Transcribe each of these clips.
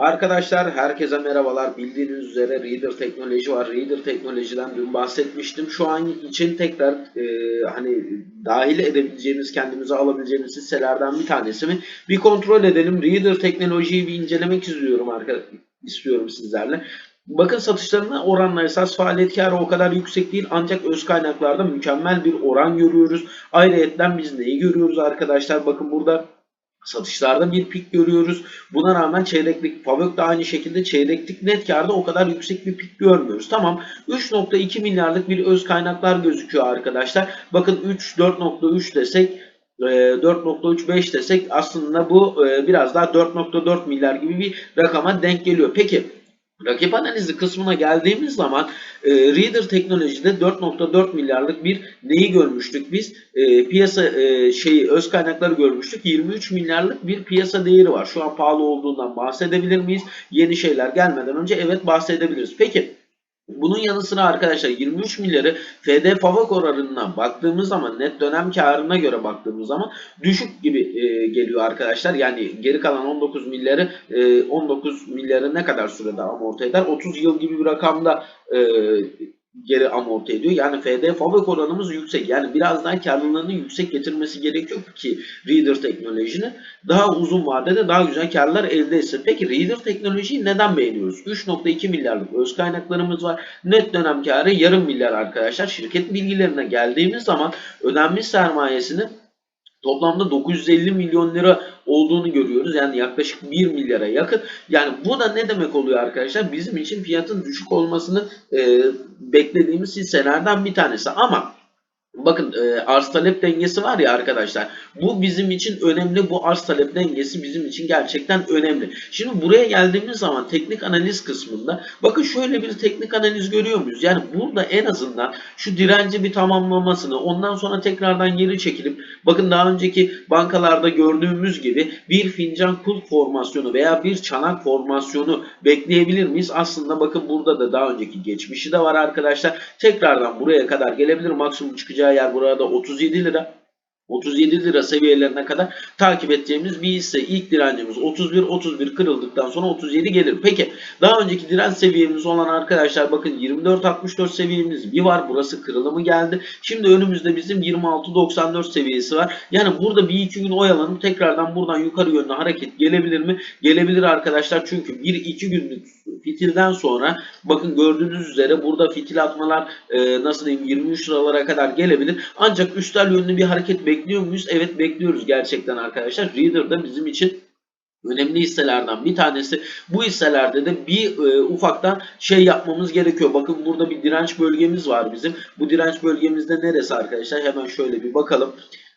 Arkadaşlar herkese merhabalar. Bildiğiniz üzere Reader teknoloji var. Reader teknolojiden dün bahsetmiştim. Şu an için tekrar e, hani dahil edebileceğimiz, kendimize alabileceğimiz hisselerden bir tanesi mi? Bir kontrol edelim. Reader teknolojiyi bir incelemek istiyorum arkadaşlar. istiyorum sizlerle. Bakın satışlarına oranla esas faaliyet karı o kadar yüksek değil ancak öz kaynaklarda mükemmel bir oran görüyoruz. Ayrıyetten biz neyi görüyoruz arkadaşlar? Bakın burada Satışlarda bir pik görüyoruz. Buna rağmen çeyreklik Favök da aynı şekilde çeyreklik net karda o kadar yüksek bir pik görmüyoruz. Tamam 3.2 milyarlık bir öz kaynaklar gözüküyor arkadaşlar. Bakın 3 4.3 desek 4.35 desek aslında bu e, biraz daha 4.4 milyar gibi bir rakama denk geliyor. Peki Rakip analizi kısmına geldiğimiz zaman e, Reader teknolojide 4.4 milyarlık bir neyi görmüştük biz? E, piyasa e, şeyi öz kaynakları görmüştük. 23 milyarlık bir piyasa değeri var. Şu an pahalı olduğundan bahsedebilir miyiz? Yeni şeyler gelmeden önce evet bahsedebiliriz. Peki bunun yanı sıra arkadaşlar 23 milyarı FD Favok oranına baktığımız zaman net dönem karına göre baktığımız zaman düşük gibi e, geliyor arkadaşlar. Yani geri kalan 19 milyarı e, 19 milyarı ne kadar sürede amorti eder? 30 yıl gibi bir rakamda e, geri amorti ediyor. Yani FD fabrik oranımız yüksek. Yani biraz daha karlılığını yüksek getirmesi gerekiyor ki Reader teknolojinin daha uzun vadede daha güzel karlar elde etsin. Peki Reader teknolojiyi neden beğeniyoruz? 3.2 milyarlık öz kaynaklarımız var. Net dönem karı yarım milyar arkadaşlar. Şirket bilgilerine geldiğimiz zaman ödenmiş sermayesini toplamda 950 milyon lira olduğunu görüyoruz. Yani yaklaşık 1 milyara yakın. Yani bu da ne demek oluyor arkadaşlar? Bizim için fiyatın düşük olmasını e, beklediğimiz hisselerden bir tanesi. Ama Bakın e, arz talep dengesi var ya arkadaşlar. Bu bizim için önemli. Bu arz talep dengesi bizim için gerçekten önemli. Şimdi buraya geldiğimiz zaman teknik analiz kısmında bakın şöyle bir teknik analiz görüyor muyuz? Yani burada en azından şu direnci bir tamamlamasını ondan sonra tekrardan geri çekilip bakın daha önceki bankalarda gördüğümüz gibi bir fincan kul formasyonu veya bir çanak formasyonu bekleyebilir miyiz? Aslında bakın burada da daha önceki geçmişi de var arkadaşlar. Tekrardan buraya kadar gelebilir. Maksimum çıkacağı yer burada 37 lira. 37 lira seviyelerine kadar takip edeceğimiz bir hisse. İlk direncimiz 31 31 kırıldıktan sonra 37 gelir. Peki daha önceki direnç seviyemiz olan arkadaşlar bakın 24 64 seviyemiz bir var. Burası kırılımı geldi. Şimdi önümüzde bizim 26 94 seviyesi var. Yani burada bir iki gün oyalanıp tekrardan buradan yukarı yönlü hareket gelebilir mi? Gelebilir arkadaşlar. Çünkü bir iki günlük fitilden sonra bakın gördüğünüz üzere burada fitil atmalar e, nasıl diyeyim 23 liralara kadar gelebilir. Ancak üstel yönlü bir hareket bekliyor muyuz? Evet bekliyoruz gerçekten arkadaşlar. Reader da bizim için önemli hisselerden bir tanesi. Bu hisselerde de bir e, ufaktan şey yapmamız gerekiyor. Bakın burada bir direnç bölgemiz var bizim. Bu direnç bölgemizde neresi arkadaşlar? Hemen şöyle bir bakalım.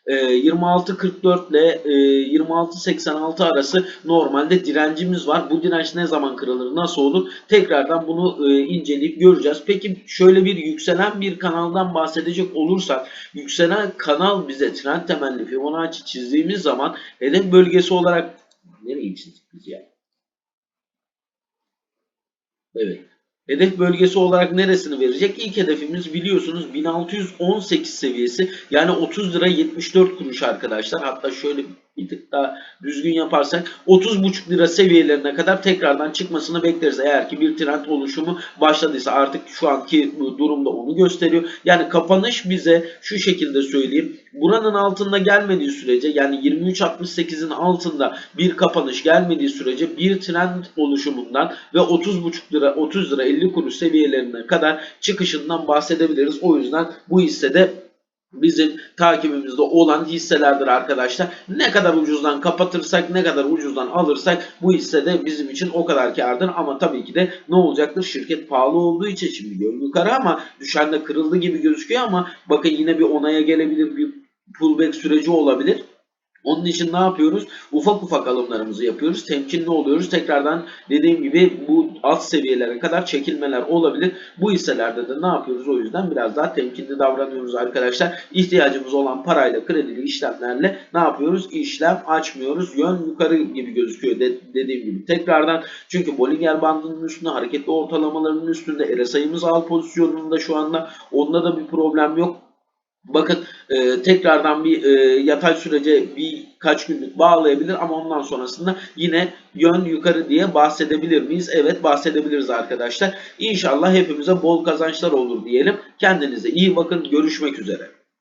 26.44 ile 26.86 arası normalde direncimiz var. Bu direnç ne zaman kırılır, nasıl olur? Tekrardan bunu e, inceleyip göreceğiz. Peki şöyle bir yükselen bir kanaldan bahsedecek olursak, yükselen kanal bize trend temelli Fibonacci çizdiğimiz zaman hedef bölgesi olarak nereye çizdik biz ya? Evet. Hedef bölgesi olarak neresini verecek? İlk hedefimiz biliyorsunuz 1618 seviyesi. Yani 30 lira 74 kuruş arkadaşlar. Hatta şöyle bir tık daha düzgün yaparsak 30,5 lira seviyelerine kadar tekrardan çıkmasını bekleriz. Eğer ki bir trend oluşumu başladıysa artık şu anki durumda onu gösteriyor. Yani kapanış bize şu şekilde söyleyeyim. Buranın altında gelmediği sürece yani 23.68'in altında bir kapanış gelmediği sürece bir trend oluşumundan ve 30,5 lira 30 lira 50 kuruş seviyelerine kadar çıkışından bahsedebiliriz. O yüzden bu hissede bizim takibimizde olan hisselerdir arkadaşlar. Ne kadar ucuzdan kapatırsak, ne kadar ucuzdan alırsak bu hisse de bizim için o kadar kardır. Ama tabii ki de ne olacaktır? Şirket pahalı olduğu için şimdi yukarı ama düşende kırıldı gibi gözüküyor ama bakın yine bir onaya gelebilir, bir pullback süreci olabilir. Onun için ne yapıyoruz? Ufak ufak alımlarımızı yapıyoruz. Temkinli oluyoruz. Tekrardan dediğim gibi bu alt seviyelere kadar çekilmeler olabilir. Bu hisselerde de ne yapıyoruz? O yüzden biraz daha temkinli davranıyoruz arkadaşlar. İhtiyacımız olan parayla kredili işlemlerle ne yapıyoruz? İşlem açmıyoruz. Yön yukarı gibi gözüküyor de, dediğim gibi. Tekrardan çünkü Bollinger bandının üstünde hareketli ortalamalarının üstünde RSI'miz al pozisyonunda şu anda. Onda da bir problem yok. Bakın e, tekrardan bir e, yatay sürece birkaç günlük bağlayabilir ama ondan sonrasında yine yön yukarı diye bahsedebilir miyiz? Evet bahsedebiliriz arkadaşlar. İnşallah hepimize bol kazançlar olur diyelim. Kendinize iyi bakın. Görüşmek üzere.